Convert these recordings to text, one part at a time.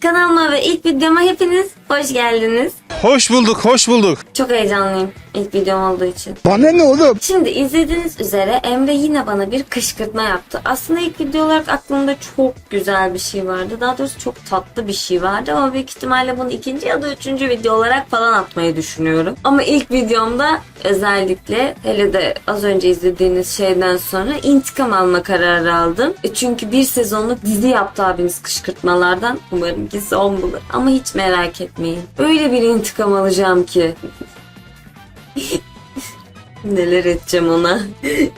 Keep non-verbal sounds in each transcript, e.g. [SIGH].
Kanalıma ve ilk videoma hepiniz hoş geldiniz. Hoş bulduk, hoş bulduk. Çok heyecanlıyım ilk videom olduğu için. Bana ne oğlum? Şimdi izlediğiniz üzere Emre yine bana bir kışkırtma yaptı. Aslında ilk video olarak aklımda çok güzel bir şey vardı. Daha doğrusu çok tatlı bir şey vardı ama büyük ihtimalle bunu ikinci ya da üçüncü video olarak falan atmayı düşünüyorum. Ama ilk videomda özellikle hele de az önce izlediğiniz şeyden sonra intikam alma kararı aldım. E Çünkü bir sezonluk dizi yaptı abiniz kışkırtmalardan. Umarım ki son bulur. Ama hiç merak etmeyin. Öyle bir intikam alacağım ki. Neler edeceğim ona.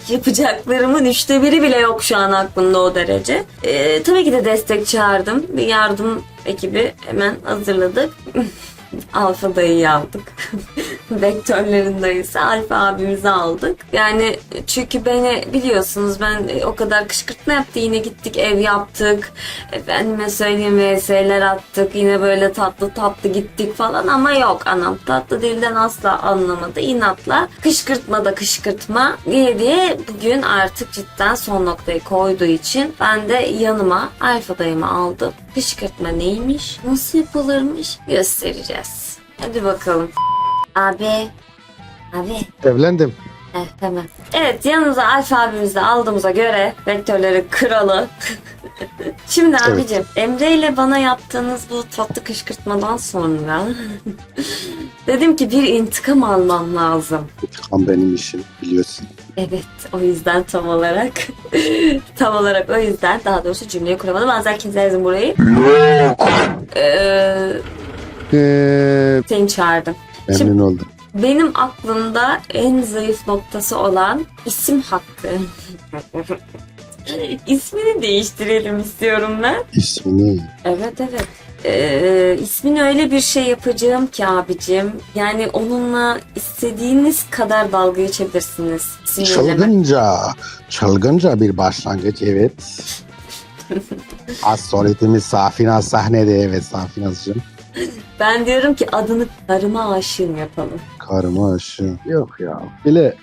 Yapacaklarımın üçte biri bile yok şu an aklımda o derece. Ee, tabii ki de destek çağırdım. Bir yardım ekibi hemen hazırladık. Alfa dayıyı aldık. [LAUGHS] Vektörlerin dayısı Alfa abimizi aldık. Yani çünkü beni biliyorsunuz ben o kadar kışkırtma yaptı. Yine gittik ev yaptık. Efendime söyleyeyim VS'ler attık. Yine böyle tatlı tatlı gittik falan ama yok anam tatlı dilden asla anlamadı. İnatla kışkırtma da kışkırtma diye diye bugün artık cidden son noktayı koyduğu için ben de yanıma Alfa dayımı aldım. Kışkırtma neymiş? Nasıl yapılırmış? Göstereceğiz. Hadi bakalım. Abi. Abi. Evlendim. Heh, tamam. Evet yanımıza Alfa abimizi aldığımıza göre vektörleri kralı. [LAUGHS] Şimdi Evet. abicim Emre ile bana yaptığınız bu tatlı kışkırtmadan sonra [LAUGHS] dedim ki bir intikam almam lazım. Tam benim işim biliyorsun. Evet o yüzden tam olarak [LAUGHS] tam olarak o yüzden daha doğrusu cümleyi kuramadım. Bazen keserdim burayı. Ee, Ee, seni çağırdım. memnun oldum. Benim aklımda en zayıf noktası olan isim hakkı. [LAUGHS] İsmini değiştirelim istiyorum ben. İsmini. Evet evet. Ee, ismini öyle bir şey yapacağım ki abicim. Yani onunla istediğiniz kadar dalga geçebilirsiniz. Sinirleme. Çılgınca. Çılgınca bir başlangıç evet. [LAUGHS] Az solidimiz Safina sahnede evet Safina'cığım. [LAUGHS] Ben diyorum ki adını karıma aşığım yapalım. Karıma aşığım. Yok ya. Bile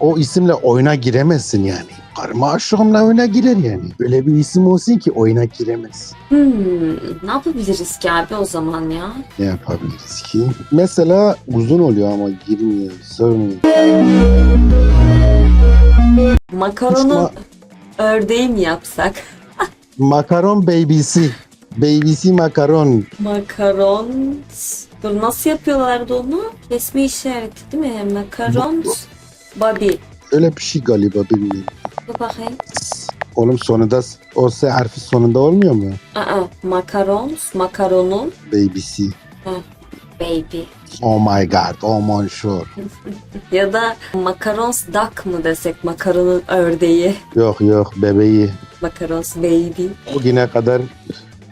o isimle oyuna giremezsin yani. Karıma aşığımla oyuna girer yani. Böyle bir isim olsun ki oyuna giremez. Hmm, ne yapabiliriz ki abi o zaman ya? Ne yapabiliriz ki? Mesela uzun oluyor ama girmiyor, sığmıyor. Makaronun Ma- ördeği mi yapsak? [LAUGHS] Makaron babysi. Babysi makaron. Makaron. Dur nasıl yapıyorlardı onu? Kesme işareti değil mi? Makaron. Bobby. Öyle bir şey galiba bilmiyorum. Dur bakayım. Oğlum sonunda o S harfi sonunda olmuyor mu? Aa, makarons. Makaronun. Babysi. Baby. Oh my god, oh mon sure. [LAUGHS] Ya da makarons duck mı desek? Makaronun ördeği. Yok yok bebeği. Makarons baby. Bugüne kadar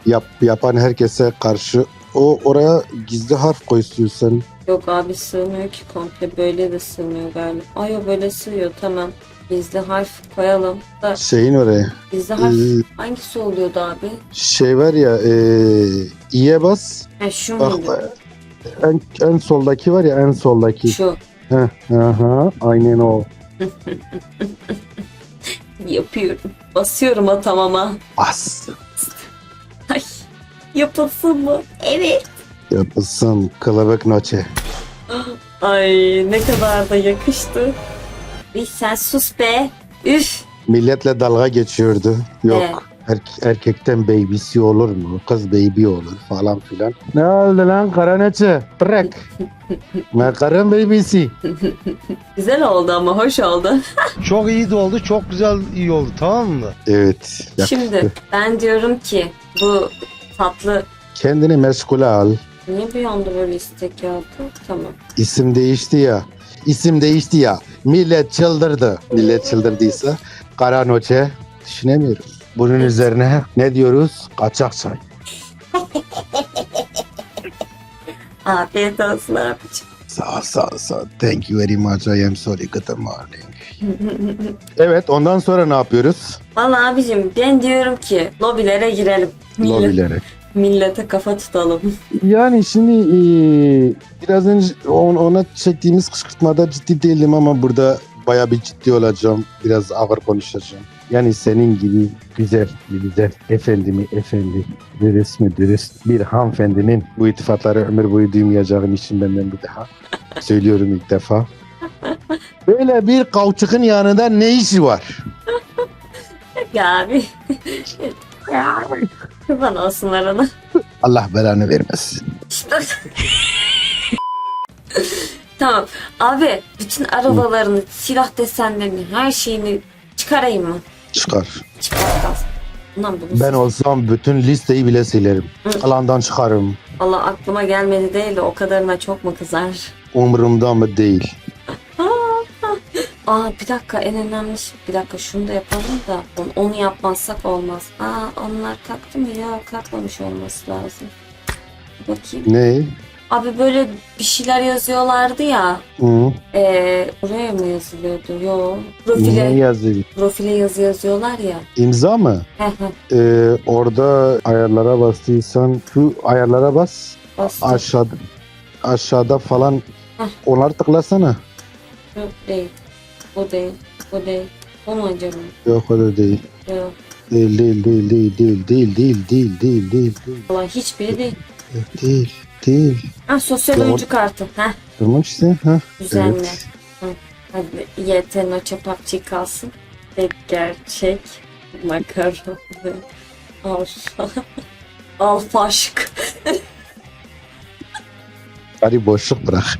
yap, yapan herkese karşı o oraya gizli harf koy istiyorsan. Yok abi sığmıyor ki komple. Böyle de sığmıyor galiba. Ay o böyle sığıyor tamam. Gizli harf koyalım. Da Şeyin oraya. gizli harf Ee, hangisi oluyordu abi? şey var ya e, i'ye bas. Ha şu Bak, muydu? en, en soldaki var ya en soldaki. Şu. Heh, aha, aynen o. [LAUGHS] Yapıyorum. Basıyorum atamama. Bas. Yapılsın mı? Evet. Yapılsın kılıbık noçe. [GASPS] Ay ne kadar da yakıştı. Bir sen sus be. Üf. Milletle dalga geçiyordu. Yok. Evet. erk- erkekten babysi olur mu? Kız baby olur falan filan. Ne oldu lan karaneçe? Bırak. [LAUGHS] Makarın babysi. [LAUGHS] Güzel oldu ama hoş oldu. [LAUGHS] Çok iyi de oldu, çok güzel iyi oldu tamam mı? Evet. yakıştı. Şimdi ben diyorum ki bu tatlı Kendini meşgule al. niye bir anda böyle istek yaptı? Tamam. İsim değişti ya. İsim değişti ya. Millet çıldırdı. Millet çıldırdıysa karanoçe düşünemiyorum. Bunun üzerine ne diyoruz? Kaçak çay. [LAUGHS] Afiyet olsun abicim. Sağ ol, sağ ol, sağ ol. Thank you very much. I am sorry. Good morning. [LAUGHS] Evet ondan sonra ne yapıyoruz? Valla abicim ben diyorum ki lobilere girelim. Lobilere. Millete kafa tutalım. Yani şimdi e, biraz önce on- ona çektiğimiz kışkırtmada ciddi değildim ama burada baya bir ciddi olacağım. Biraz ağır konuşacağım. Yani senin gibi güzel, güzel, efendi mi efendi, dürüst mü dürüst bir hanımefendinin bu iltifatları ömür boyu duymayacağın için benden bir daha söylüyorum ilk defa. Böyle bir kauçukun yanında ne işi var? [LAUGHS] Ya abi. [LAUGHS] Kurban olsunlar ona. Allah belanı vermesin. İşte- tamam. Abi bütün arabalarını, silah desenlerini, her şeyini çıkarayım mı? Çıkar. Bunu Ben olsam bütün listeyi bile silerim. Alandan çıkarım. Allah aklıma gelmedi değil de o kadarına çok mu kızar? Umurumda mı değil. Aa bir dakika en önemli şey. Bir dakika şunu da yapalım da onu- yapmazsak olmaz. Aa onlar kalktı mı ya? Kalkmamış olması lazım. Bakayım. Ne? Abi böyle bir şeyler yazıyorlardı ya. Hı. Ee, buraya mı yazılıyordu? Yo. Ne Profile, yazıyor? profile yazı yazıyorlar ya. İmza mı? Heh heh. Ee, orada ayarlara bastıysan şu ayarlara bas. Bastım. Aşağıda aşağıda falan Hah. onları tıklasana. Şu değil. Bu değil. Bu değil. Bu mu acaba? Yok o da değil. Yok. Değil değil değil değil değil değil değil değil değil değil Valla hiçbiri değil. değil değil. Ha sosyal Yok. oyuncu kartı. Heh. Tamam işte ha. Düzenli. Evet. Hı. Hadi YT Noche PUBG kalsın. Ve gerçek makaron ve alfa. alfa aşk. [LAUGHS] Hadi boşluk bırak.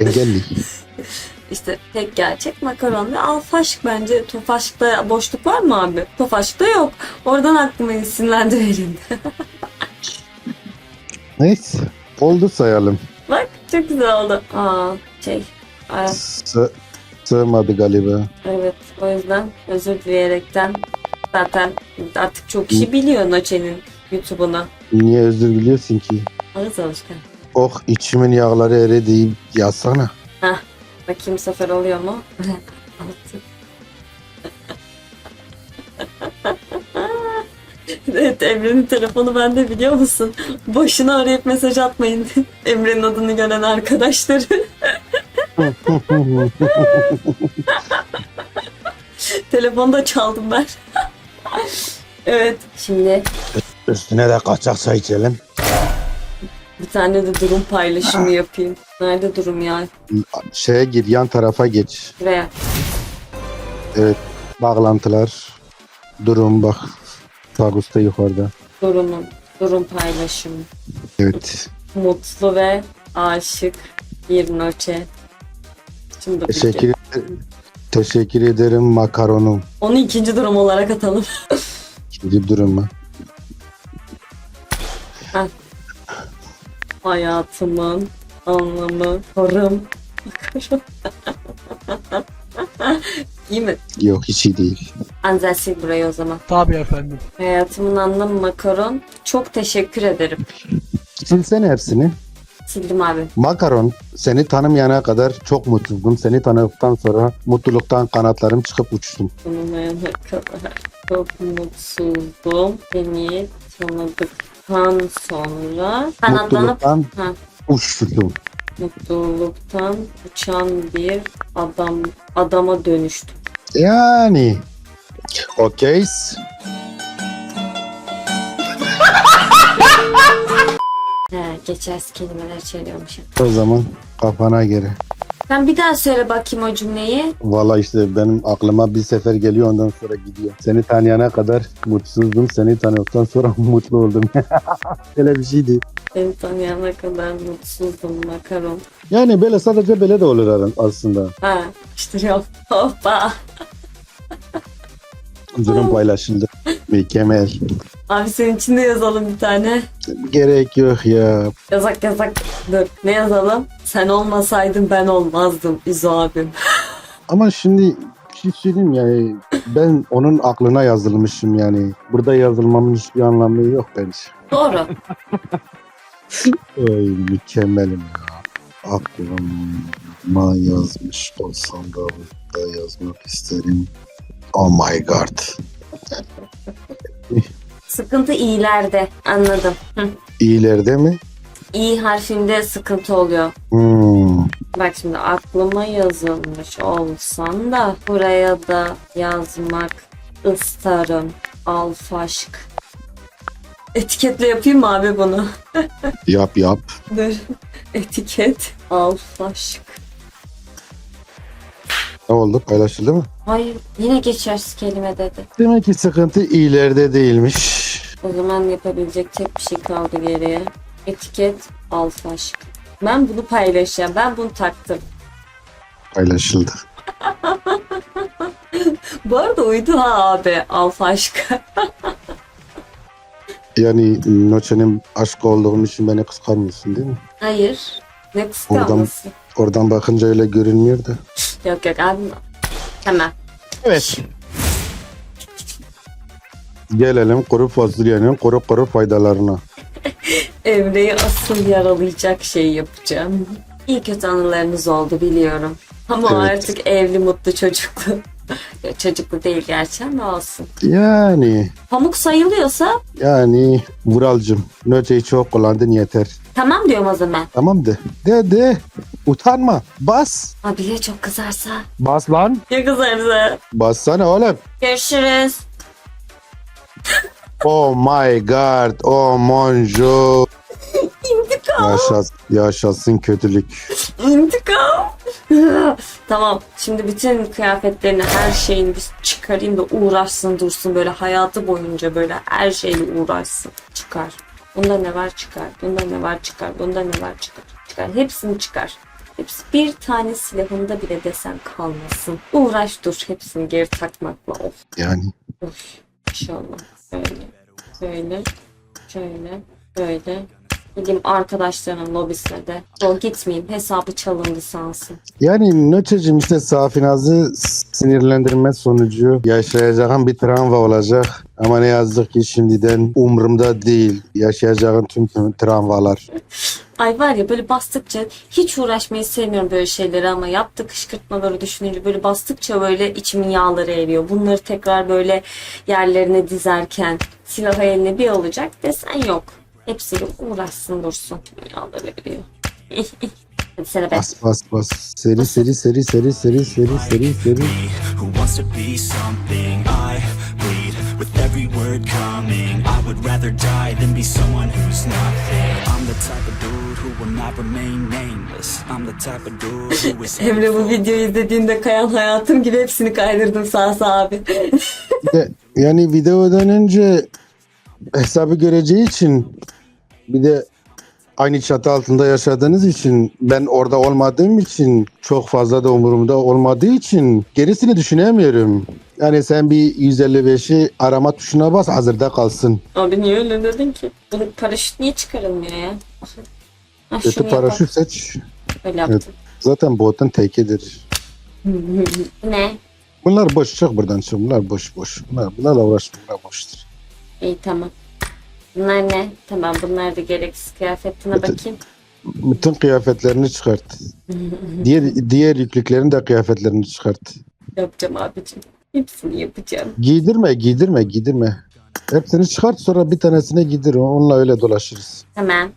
Engelli. [LAUGHS] İşte tek gerçek makaron ve alfa aşk bence. Tofaşk'ta boşluk var mı abi? Tofaşk'ta yok. Oradan aklıma isimlendi verildi. [LAUGHS] Neyse. Oldu sayalım. Bak çok güzel oldu. Aa şey. Sığ, sığmadı galiba. evet o yüzden özür dileyerekten zaten artık çok kişi biliyor Noche'nin YouTube'unu. Niye özür biliyorsun ki? Ağız alışkan. Oh içimin yağları eridi yazsana. Bakayım bu sefer oluyor mu? Altı. evet Emre'nin telefonu bende biliyor musun? Boşuna arayıp mesaj atmayın. [LAUGHS] Emre'nin adını gören arkadaşları. [LAUGHS] Telefonu da çaldım ben. [LAUGHS] evet şimdi Üstüne de kaçak çay içelim. Bir tane de durum paylaşımı yapayım. Nerede durum ya? Şeye gir yan tarafa geç. Buraya. Bağlantılar. Durum bak. Sağ üstte yukarıda. Durumum. Durum paylaşımı. Evet. Mutlu ve aşık bir noche. Şimdi Teşekkür. Teşekkür ederim makaronum. Onu ikinci durum olarak atalım. [LAUGHS] İkinci durumu. Hayatımın anlamı karım. İyi mi? Yok hiç iyi değil. Anzel sil burayı o zaman. Tabii efendim. Hayatımın anlamı makaron. Çok teşekkür ederim. Silsene hepsini. Sildim abi. Makaron seni tanımayana kadar çok mutluydum. Seni tanıdıktan sonra mutluluktan kanatlarım çıkıp uçtum. Tanımayana kadar çok mutsuzdum. Seni tanıdıktan sonra kanatlanıp Mutluluktan Ha. uçtum. mutluluktan uçan bir adam adama dönüştüm. Yani. Okey. He, geçersiz kelimeler söylüyormuşum. O zaman kafana göre. Sen bir daha söyle bakayım o cümleyi. Valla işte benim aklıma bir sefer geliyor ondan sonra gidiyor. Seni tanıyana kadar mutsuzdum. Seni tanıdıktan sonra [LAUGHS] mutlu oldum. [LAUGHS] Öyle bir şeydi. Seni tanıyana kadar mutsuzdum makaron. Yani böyle sadece böyle de olur aslında. Ha, işte yok. Hoppa. [LAUGHS] Durum paylaşıldı. Mükemmel. Abi senin için de yazalım bir tane. Gerek yok ya. Yazak yazak. Dur ne yazalım? Sen olmasaydın ben olmazdım İzo abim. [GASPS] Ama şimdi bir şey söyleyeyim yani ben onun aklına yazılmışım yani. Burada yazılmamın hiçbir anlamı yok bence. Doğru. [LAUGHS] Ay mükemmelim ya. Aklıma yazmış olsam da burada yazmak isterim. Oh my god. Sıkıntı iyilerde. Anladım. Hı. İyilerde mi? İyi harfinde sıkıntı oluyor. Hmm. Bak şimdi aklıma yazılmış olsan da buraya da yazmak ıstarım. Alfaşk. Etiketle yapayım mı abi bunu? [LAUGHS] Yap yap. Dur. Etiket. Alfaşk. Ne oldu? Paylaşıldı mı? Hayır yine geçersiz kelime dedi. Demek ki sıkıntı ileride değilmiş. O zaman yapabilecek tek bir şey kaldı geriye. Etiket alfaşk. Ben bunu paylaşacağım. Ben bunu taktım. Paylaşıldı. [LAUGHS] Bu arada uydu ha abi alfaşk. [LAUGHS] Yani Noçe'nin aşk olduğum için beni kıskanmıyorsun değil mi? Hayır. Ne kıskanması? Oradan bakınca öyle görünmüyor da. Yok yok abi. Tamam. Evet. Gelelim kuru fasulyenin kuru kuru faydalarına. [LAUGHS] Emre'yi asıl yaralayacak şey yapacağım. İyi kötü anılarınız oldu biliyorum. Ama Evet. artık evli mutlu çocuklu. Çocuklu değil gerçi ama olsun. Yani Pamuk sayılıyorsa yani Vuralcım Noçe'yi çok kullandın yeter. tamam diyorum o zaman. Tamam de. De de. Utanma. Bas. Abi ya çok kızarsa? Bas lan. Ya kızarsa? Bassana oğlum. Görüşürüz. [LAUGHS] Oh my god. Oh mon dieu. [LAUGHS] İntikam. Yaşas, yaşasın kötülük. İntikam. [LAUGHS] tamam. Şimdi bütün kıyafetlerini, her şeyini bir çıkarayım da uğraşsın dursun. Böyle hayatı boyunca böyle her şeyle uğraşsın. Çıkar. Bunda ne var çıkar. Bunda ne var çıkar. Bunda ne var çıkar. Çıkar. Hepsini çıkar. Hepsi bir tane silahında bile desen kalmasın. Uğraş dur hepsini geri takmakla of. Yani Of. İnşallah. Böyle. Böyle. Şöyle. Böyle. Gideyim arkadaşlarının lobisine de. O gitmeyeyim. Hesabı çalındı sansın. Yani Nöçe'cim işte Safinaz'ı sinirlendirme sonucu yaşayacağın bir travma olacak. Ama ne yazık ki şimdiden umurumda değil yaşayacağın tüm, travmalar. Ay var ya böyle bastıkça hiç uğraşmayı sevmiyorum böyle şeyleri ama yaptığı kışkırtmaları düşününce böyle bastıkça böyle içimin yağları eriyor. Bunları tekrar böyle yerlerine dizerken silahı eline bir alacak desen yok. Hepsiyle uğraşsın dursun. [LAUGHS] Hadi sana ben. Bas bas bas. Seri seri seri seri seri seri seri seri. who wants to be something I bleed with every word coming I would rather die than be someone who's nothing I'm the type of dude who will not remain nameless I'm the type of dude who is [LAUGHS] Emre bu videoyu izlediğinde kayan hayatım gibi hepsini kaydırdım sağ abi. Yani videodan önce hesabı göreceği için bir de aynı çatı altında yaşadığınız için ben orada olmadığım için çok fazla da umurumda olmadığı için gerisini düşünemiyorum. Yani sen bir 155'i arama tuşuna bas hazırda kalsın. Abi niye öyle dedin ki? Bu paraşüt niye çıkarılmıyor ya? Ha, Kötü paraşüt seç. Öyle yaptım. Zaten botun tekidir. [LAUGHS] ne? Bunlar boş çık buradan çık. Bunlar boş boş. Bunlar, bunlarla uğraşma. Bunlar boştur. İyi tamam. Bunlar ne? Tamam bunlar da gereksiz kıyafetine Bütün- bakayım. Bütün kıyafetlerini çıkart. [LAUGHS] diğer diğer yüklüklerin de kıyafetlerini çıkart. Yapacağım abicim. Hepsini yapacağım. Giydirme, giydirme, giydirme. Hepsini çıkart sonra bir tanesine giydir. Onunla öyle dolaşırız. Hemen.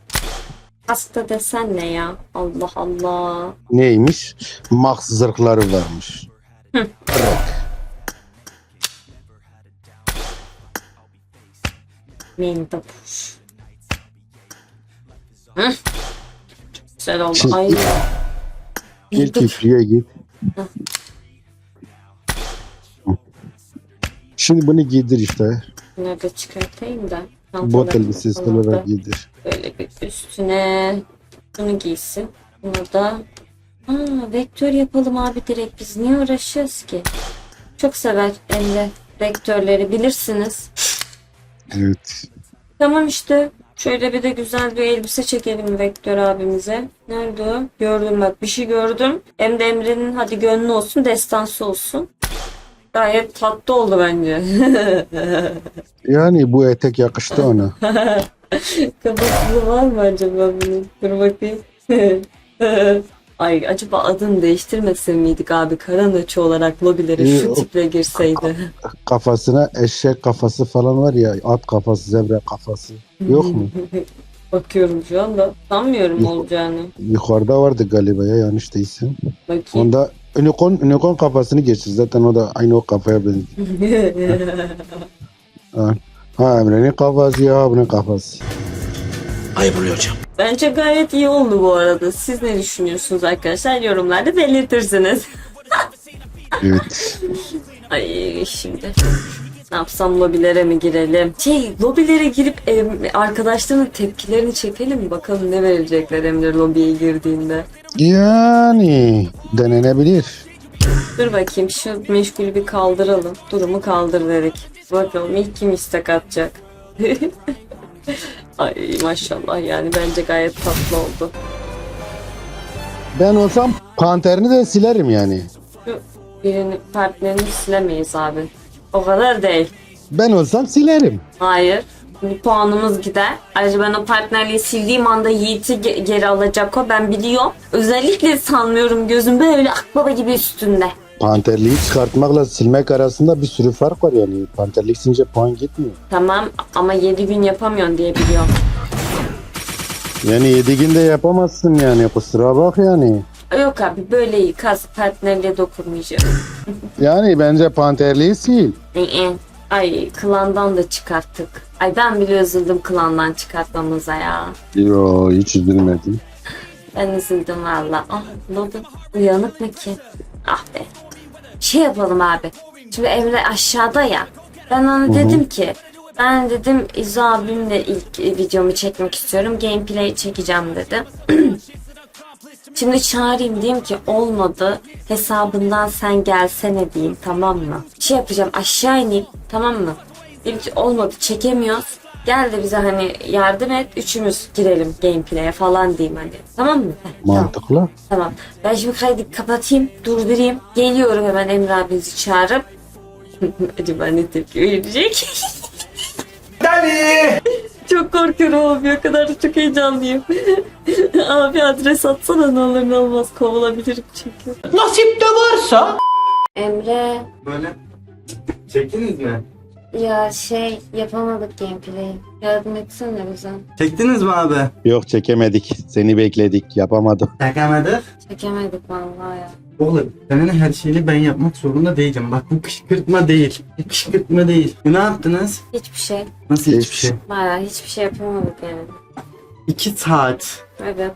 Hasta desen ne ya? Allah Allah. Neymiş? Max zırhları varmış. Mendapuş. Hı? Çok güzel oldu. Ay. Dur. yüklüğe git. Şimdi bunu giydir işte. Da çıkartayım da. Bot Çantalarımı elbisesi falan da olarak giydir. Böyle bir üstüne bunu giysin. Bunu da Aa, vektör yapalım abi direkt biz niye uğraşıyoruz ki? Çok sever Emre vektörleri bilirsiniz. Evet. Tamam işte şöyle bir de güzel bir elbise çekelim vektör abimize. Nerede o? Gördüm bak bir şey gördüm. Hem de Emre'nin hadi gönlü olsun destansı olsun. Gayet tatlı oldu bence. [LAUGHS] Yani bu etek yakıştı ona. [LAUGHS] Kafasında var mı acaba bunun? Dur bakayım. [LAUGHS] Ay acaba adını değiştirmesem miydik abi? Karanöçü olarak lobilere İyi, şu o- tiple girseydi. Kafasına eşek kafası falan var ya. At kafası, zebra kafası. Yok mu? [LAUGHS] Bakıyorum şu anda. Sanmıyorum Yok. olacağını. Yukarıda vardı galiba ya yanlış değilsem. Bakayım. Onda Unicorn, unicorn kafasını geçti. Zaten o da aynı o kafaya [LAUGHS] benziyor. [LAUGHS] ha. ha Emre'nin kafası ya bunun kafası. Bence gayet iyi oldu bu arada. Siz ne düşünüyorsunuz arkadaşlar? Yorumlarda belirtirsiniz. [LAUGHS] Evet. Ay şimdi ne yapsam lobilere mi girelim? Şey lobilere girip e, arkadaşların tepkilerini çekelim? Bakalım ne verecekler Emre lobiye girdiğinde. Yani denenebilir. Dur bakayım şu meşgulü bir kaldıralım. Durumu kaldır dedik. Bakalım ilk kim istek atacak. [LAUGHS] Ay maşallah yani bence gayet tatlı oldu. Ben olsam panterini de silerim yani. Şu birini partnerini silemeyiz abi. O kadar değil. Ben olsam silerim. Hayır. Bir puanımız gider. Ayrıca ben o partnerliği sildiğim anda Yiğit'i ge- geri alacak o ben biliyorum. Özellikle sanmıyorum gözüm böyle akbaba gibi üstünde. Panterliği çıkartmakla silmek arasında bir sürü fark var yani. Panterlik silince puan gitmiyor. Tamam ama 7 gün yapamıyorsun diye biliyorum. Yani 7 günde yapamazsın yani kusura bak yani. Yok abi böyle iyi. Kas partnerliğe dokunmayacağım. [LAUGHS] Yani bence panterliği sil. Ee, Ay klandan da çıkarttık. Ay ben bile üzüldüm klandan çıkartmamıza ya. Yo hiç üzülmedim. Ben üzüldüm valla. Ah Logan uyanık mı ki? Ah be. Şey yapalım abi. Şimdi Emre aşağıda ya. Ben ona dedim ki ben dedim İzo abimle ilk videomu çekmek istiyorum. Gameplay çekeceğim dedim. [CLEARS THROAT] Şimdi çağırayım diyeyim ki olmadı hesabından sen gelsene diyeyim tamam mı? Şey yapacağım aşağı ineyim tamam mı? Diyeyim ki olmadı çekemiyoruz. Gel de bize hani yardım et üçümüz girelim gameplay'e falan diyeyim hani. Tamam mı? Heh. Mantıklı. Tamam. Ben şimdi kaydı kapatayım, durdurayım. Geliyorum hemen Emre abinizi çağırıp. [LAUGHS] Acaba ne tepki verecek? [LAUGHS] çok korkuyorum abi. O kadar da çok heyecanlıyım. [LAUGHS] abi adres atsana ne olur ne olmaz. Kovulabilirim çünkü. Nasip de varsa Emre Böyle çektiniz mi? Ya şey yapamadık gameplay'i. Yardım etsene bize. Çektiniz mi abi? Yok çekemedik. Seni bekledik. Yapamadık. Çekemedik. Çekemedik vallahi ya. Oğlum senin her şeyini ben yapmak zorunda değilim. Bak bu kışkırtma değil. Bu kışkırtma değil. Ne yaptınız? Hiçbir şey. Nasıl Hiçbir hiçbir şey? Bayağı hiçbir şey yapamadık yani. İki saat. Evet.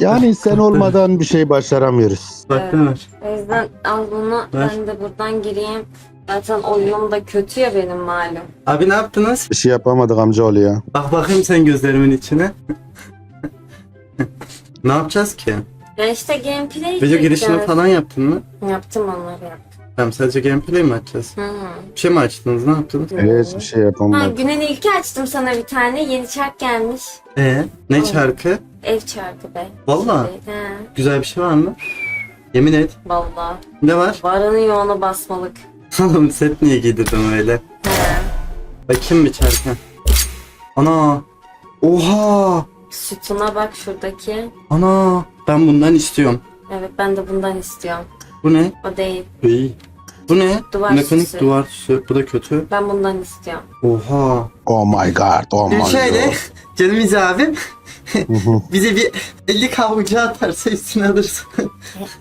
Yani sen olmadan bir şey başaramıyoruz. Bak Ömer. O yüzden al bunu Ver. ben de buradan gireyim. Zaten oyunum da kötü ya benim malum. Abi ne yaptınız? Bir şey yapamadık amcaoğlu ya. Bak bakayım sen gözlerimin içine. ne yapacağız ki? Ya işte gameplay Video girişini falan yaptın mı? Yaptım onları yaptım. Tamam sadece gameplay mi açacağız? Hı. Bir şey mi açtınız? Ne yaptınız? Evet bir şey Ha, yapamadık. günün ilki açtım sana bir tane. Yeni çark gelmiş. Ee, ne şarkı? Ev çarkı be. Valla. He, Güzel bir şey var mı? Yemin et. vallahi. Ne var? Varını yoğunu basmalık. [LAUGHS] Oğlum set niye giydirdim öyle? Bakayım bir çarkı. Ana. Oha. Sütuna bak şuradaki. Ana. Ben bundan istiyorum. Evet ben de bundan istiyorum. Bu ne? O değil. İyi. Bu ne? Duvar Mekanik süsü. duvar süsü. Bu da kötü. Ben bundan istiyorum. Oha. Oh my god. Oh my Bir şöyle. god. [LAUGHS] Canım İzi abim. [LAUGHS] Bize bir 50 kavucu atarsa üstüne alırsın.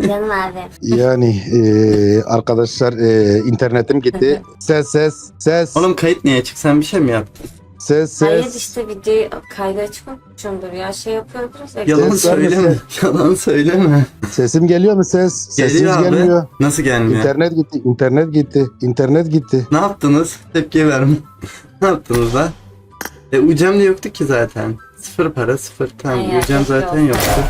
Canım abi. yani eee, arkadaşlar eee, internetim gitti. Ses ses ses Oğlum kayıt niye açık? Sen bir şey mi yaptın? ses Hayır ses. işte videoyu kayda açmamışımdır ya şey yapıyoruz. ya. Yalan Ses söyleme. Yalan söyleme. Sesim geliyor mu ses? Sesiniz Geliyor abi. gelmiyor. Nasıl gelmiyor? İnternet gitti. internet gitti. internet gitti. Ne yaptınız? Tepki verme. [LAUGHS] ne yaptınız lan? E Ucem de yoktu ki zaten. Sıfır para sıfır. Tamam Ay ya, Ucem keşke zaten olsa. yoktu.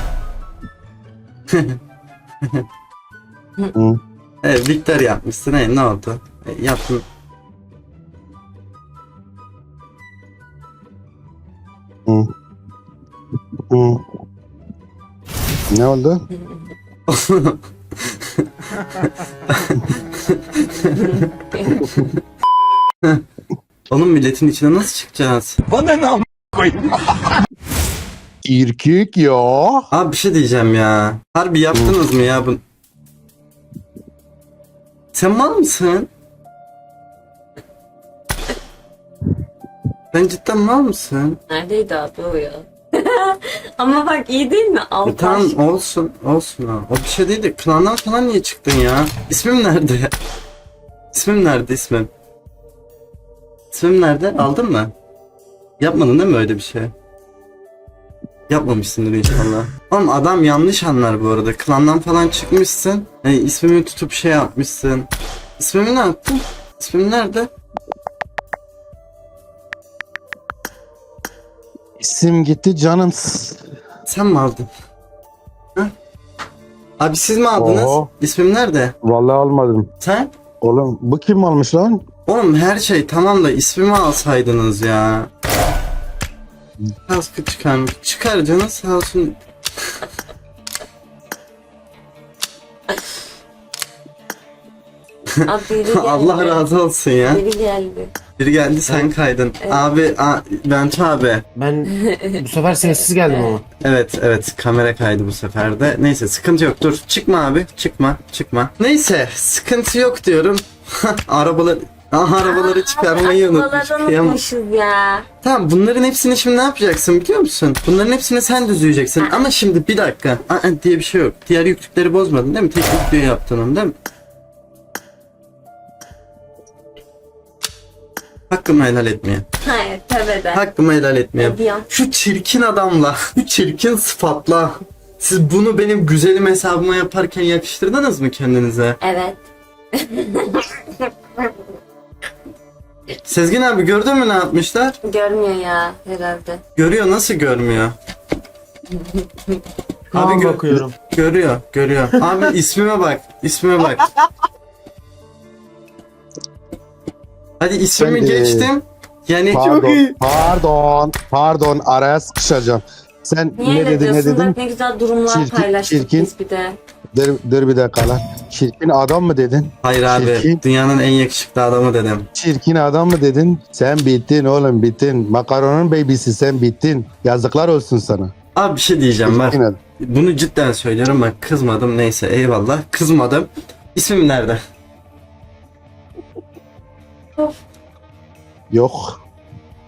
Hı. [LAUGHS] e, Victor yapmışsın. E, ne oldu? E, yaptın. Hı. Hı. Ne oldu? [LAUGHS] Oğlum milletin içine nasıl çıkacağız? İrkik ya. Abi bir şey diyeceğim ya. Harbi yaptınız mı ya bu? Sen mal mısın? Sen cidden mal mısın? Neredeydi abi o ya? [LAUGHS] Ama bak iyi değil mi? E, Alpaş. tamam olsun olsun ha. O bir şey değil de klandan falan niye çıktın ya? İsmim nerede? İsmim nerede ismim? İsmim nerede? Aldın mı? Yapmadın değil mi öyle bir şey? Yapmamışsındır inşallah. [LAUGHS] Oğlum adam yanlış anlar bu arada. Klandan falan çıkmışsın. Yani ismimi tutup şey yapmışsın. İsmimi ne yaptın? İsmim nerede? İsim gitti canım. Sen mi aldın? Ha? Abi siz mi aldınız? Oho. İsmim nerede? Vallahi almadım. Sen? Oğlum bu kim almış lan? Oğlum her şey tamam da ismimi alsaydınız ya. Kaskı çıkarmış. Çıkar canı sağ olsun. Abi biri [LAUGHS] geldi. Allah razı olsun ya. Biri geldi. Biri geldi sen kaydın. Abi, a, Bent abi. Ben [LAUGHS] bu sefer sessiz geldim ama. Evet evet kamera kaydı bu sefer de. Neyse sıkıntı yok. Dur çıkma abi. Çıkma çıkma. Neyse sıkıntı yok diyorum. [LAUGHS] Arabalar Aha, arabaları çıkarmayı unutmuş. Arabaları Kıyamam. unutmuşuz ya. Tamam bunların hepsini şimdi ne yapacaksın biliyor musun? Bunların hepsini sen düzleyeceksin. Ama şimdi bir dakika. Aa, diye bir şey yok. Diğer yüklükleri bozmadın değil mi? Tek yüklüğü yaptın onu değil mi? Hakkımı helal etmeye. Hayır tabii de. Hakkımı helal etmeye. Ediyorum. Şu çirkin adamla, şu çirkin sıfatla siz bunu benim güzelim hesabıma yaparken yakıştırdınız mı kendinize? Evet. [LAUGHS] Sezgin abi gördün mü ne yapmışlar? Görmüyor ya herhalde. Görüyor nasıl görmüyor? [LAUGHS] Abi gö- bakıyorum. Görüyor, görüyor. Abi ismime bak, ismime bak. Hadi ismimi Ben de- geçtim. Yani çok Pardon, iyi. pardon, pardon araya sıkışacağım. Sen Niye ne öyle dedin ne diyorsun? dedin? Bak ne güzel durumlar Çirkin- paylaştık çirkin. biz bir de. Dur, dur bir dakika. Çirkin adam mı dedin? Hayır abi, Çirkin. dünyanın en yakışıklı adamı dedim. Çirkin adam mı dedin? Sen bittin oğlum bittin. Makaronun babysi sen bittin. Yazıklar olsun sana. Abi bir şey diyeceğim bak. Bunu cidden söylüyorum bak kızmadım neyse eyvallah. Kızmadım. İsmim nerede? Yok.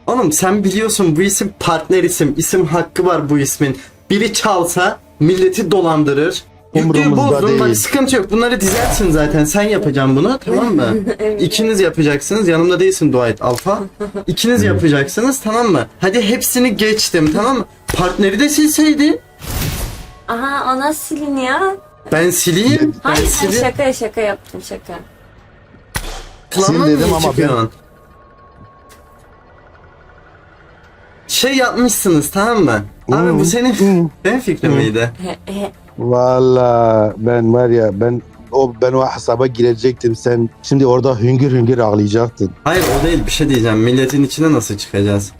Oğlum sen biliyorsun bu isim partner isim. İsim hakkı var bu ismin. Biri çalsa milleti dolandırır. Yüklüğü Umurumuzda bozdun bak değil. sıkıntı yok. Bunları dizersin zaten. Sen yapacaksın bunu tamam mı? [LAUGHS] Evet. İkiniz yapacaksınız. Yanımda değilsin dua et Alfa. İkiniz yapacaksınız tamam mı? Hadi hepsini geçtim tamam mı? Partneri de silseydin. Aha ona silin ya. Ben sileyim. Ben Hayır sen sileyim. şaka şaka yaptım şaka. Sil dedim ama ben- çıkıyorsun? Şey yapmışsınız tamam mı? Abi bu senin [LAUGHS] benim fikrim miydi? He, he. Valla ben var ya ben o ben o hesaba girecektim sen şimdi orada hüngür hüngür ağlayacaktın. Hayır o değil bir şey diyeceğim. Milletin içine nasıl çıkacağız?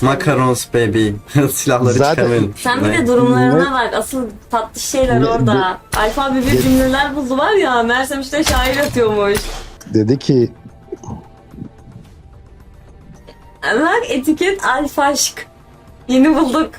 Macarons baby. [LAUGHS] Silahları Zaten- çıkarmayın. Sen bir de durumlarına bak. Asıl tatlı şeyler Ne- orada. Alfa bir cümleler buldu var ya. Mersem işte şair atıyormuş. Dedi ki Bak etiket alfa aşk. Yeni bulduk.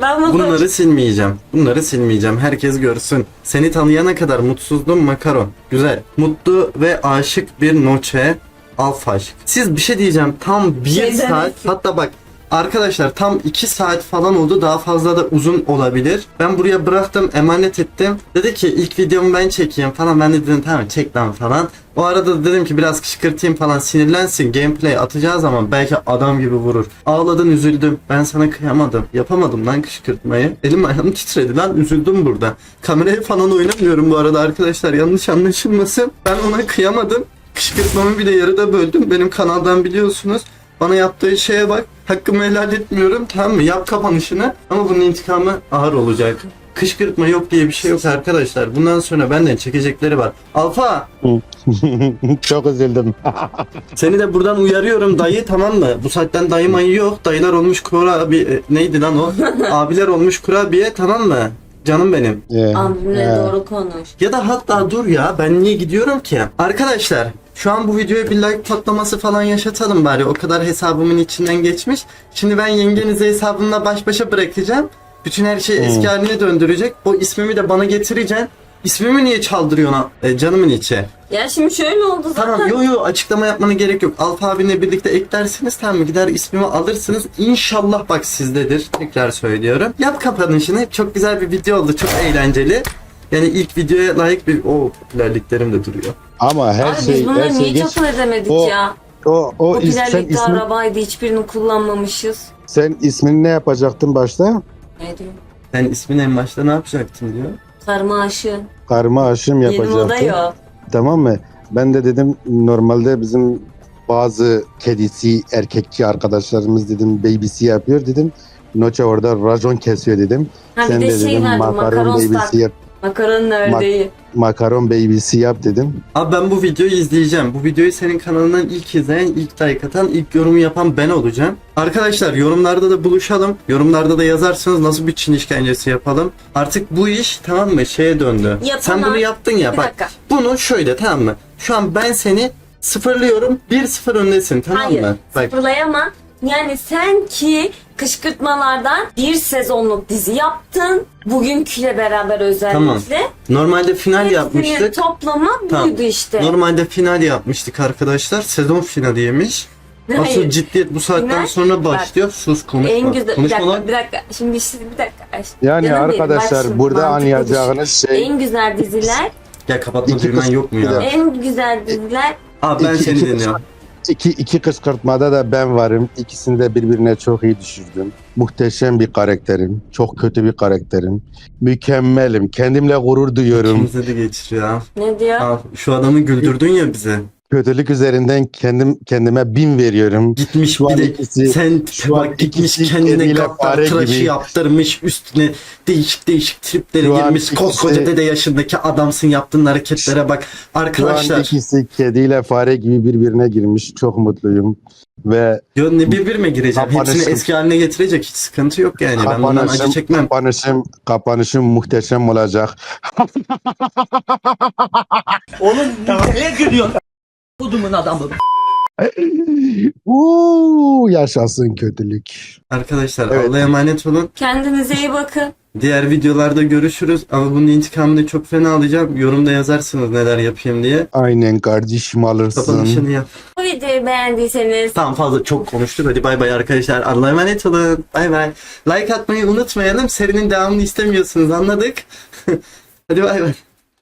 Ben buldum. Bunları silmeyeceğim. Bunları silmeyeceğim. Herkes görsün. Seni tanıyana kadar mutsuzdum makaron. Güzel. Mutlu ve aşık bir noçe. Alfa aşk. Siz bir şey diyeceğim. Tam bir Şeyden saat. Hatta bak Arkadaşlar tam 2 saat falan oldu. Daha fazla da uzun olabilir. Ben buraya bıraktım, emanet ettim. Dedi ki ilk videomu ben çekeyim falan. Ben de dedim tamam çek lan falan. O arada da dedim ki biraz kışkırtayım falan sinirlensin. Gameplay atacağı zaman belki adam gibi vurur. Ağladın üzüldüm. Ben sana kıyamadım. Yapamadım lan kışkırtmayı. Elim ayağım titredi lan üzüldüm burada. Kameraya falan oynamıyorum bu arada arkadaşlar. Yanlış anlaşılmasın. Ben ona kıyamadım. Kışkırtmamı bile yarıda böldüm. Benim kanaldan biliyorsunuz. Bana yaptığı şeye bak. Hakkımı helal etmiyorum. Tamam mı? Yap kapanışını. Ama bunun intikamı ağır olacak. Kışkırtma yok diye bir şey yok arkadaşlar. Bundan sonra benden çekecekleri var. Alfa [LAUGHS] çok üzüldüm. [LAUGHS] seni de buradan uyarıyorum dayı tamam mı? Bu saatten dayı mayı yok. Dayılar olmuş kurabiye. e, Neydi lan o? [LAUGHS] Abiler olmuş kurabiye tamam mı? Canım benim. Ee, Abimle ee, doğru konuş. Ya da hatta dur ya ben niye gidiyorum ki? Arkadaşlar şu an bu videoya bir like patlaması falan yaşatalım bari. O kadar hesabımın içinden geçmiş. Şimdi ben yengenizi hesabımla baş başa bırakacağım. Bütün her şeyi eski haline döndürecek. O ismimi de bana getireceksin. İsmimi niye çaldırıyorsun ha- e, canımın içi? Ya şimdi şöyle oldu zaten. Tamam yo yo açıklama yapmana gerek yok. Alfa abinle birlikte eklersiniz tamam mı? Gider ismimi alırsınız. İnşallah bak sizdedir. Tekrar söylüyorum. Yap kapanışını. Çok güzel bir video oldu. Çok eğlenceli. Yani ilk videoya layık bir o popülerliklerim de duruyor. Ama her Abi şey biz bunları her şey niye geç. çapıl edemedik O- ya? O o is, sen Popülerlikte ismin arabaydı hiçbirini kullanmamışız. sen ismini ne yapacaktın başta? Ne diyor? Sen ismini en başta ne yapacaktın diyor. Sarma aşı. Karma aşım Yeni moda yapacaktın. ya. Tamam mı? Ben de dedim normalde bizim bazı kedisi erkekçi arkadaşlarımız dedim babysi yapıyor dedim. Noça orada racon kesiyor dedim. Ha Sen bir de de şey dedim verdim makaron babysi yap. Makaronun ördeği. Makaron babysi yap dedim. Abi ben bu videoyu izleyeceğim. Bu videoyu senin kanalından ilk izleyen, ilk like atan, ilk yorumu yapan ben olacağım. Arkadaşlar yorumlarda da buluşalım. Yorumlarda da yazarsınız nasıl bir Çin işkencesi yapalım. Artık bu iş tamam mı şeye döndü. Yapamam. Sen bunu yaptın ya Bir bak. dakika. Bunu şöyle tamam mı? Şu an ben seni sıfırlıyorum. 1-0 öndesin tamam Hayır. mı? Bak Sıfırlayamam. Yani sen ki kışkırtmalardan bir sezonluk dizi yaptın. Bugünküyle beraber özellikle. normalde final Hepsinin yapmıştık. toplamı Tamam. buydu işte. Normalde final yapmıştık arkadaşlar. Sezon finaliymiş. Asıl Hayır. ciddiyet bu saatten Final- sonra başlıyor. Sus konuşma. En güzel bir konuşma dakika, lan. bir dakika. Şimdi siz bir dakika. Yani canım benim, bak arkadaşlar şimdi burada mantıklı anlayacağınız şey En güzel diziler, Ya kapatma İki düğmen kız- yok mu Bir ya? dakika. en güzel diziler Abi ben İki- seni iki- dinliyorum. İki, iki kışkırtmada da ben varım. İkisini de birbirine çok iyi düşürdüm. Muhteşem bir karakterim. Çok kötü bir karakterim. Mükemmelim. Kendimle gurur duyuyorum. İkimize de geçiriyor ha. ne diyor? Al, şu adamı güldürdün ya bize. Kötülük üzerinden kendim kendime bin veriyorum. Gitmiş bir de ikisi- sen şu bak gitmiş kendine fare tıraşı gibi. yaptırmış üstüne değişik değişik triplere Şu girmiş ikisi- koskoca dede yaşındaki adamsın yaptığın hareketlere bak Şu an arkadaşlar. ikisi kediyle fare gibi birbirine girmiş. Çok mutluyum. Ve Yo ne birbirime gireceğim. Kapanışım. Hepsini eski haline getirecek hiç sıkıntı yok yani. Ben bundan acı çekmem. kapanışım, kapanışım muhteşem olacak. Oğlum nereye gidiyorsun? Budumun adamı. Uuu yaşasın kötülük. Arkadaşlar Evet. Allah'a emanet olun. Kendinize iyi bakın. Diğer videolarda görüşürüz. Ama bunun intikamını çok fena alacağım. Yorumda yazarsınız neler yapayım diye. Aynen kardeşim alırsın. Kapanışını yap. Bu videoyu beğendiyseniz Tamam fazla çok konuştuk. Hadi bay bay arkadaşlar. Allah'a emanet olun. Bay bay. Like atmayı unutmayalım. Serinin devamını istemiyorsunuz anladık. [LAUGHS] Hadi bay bay.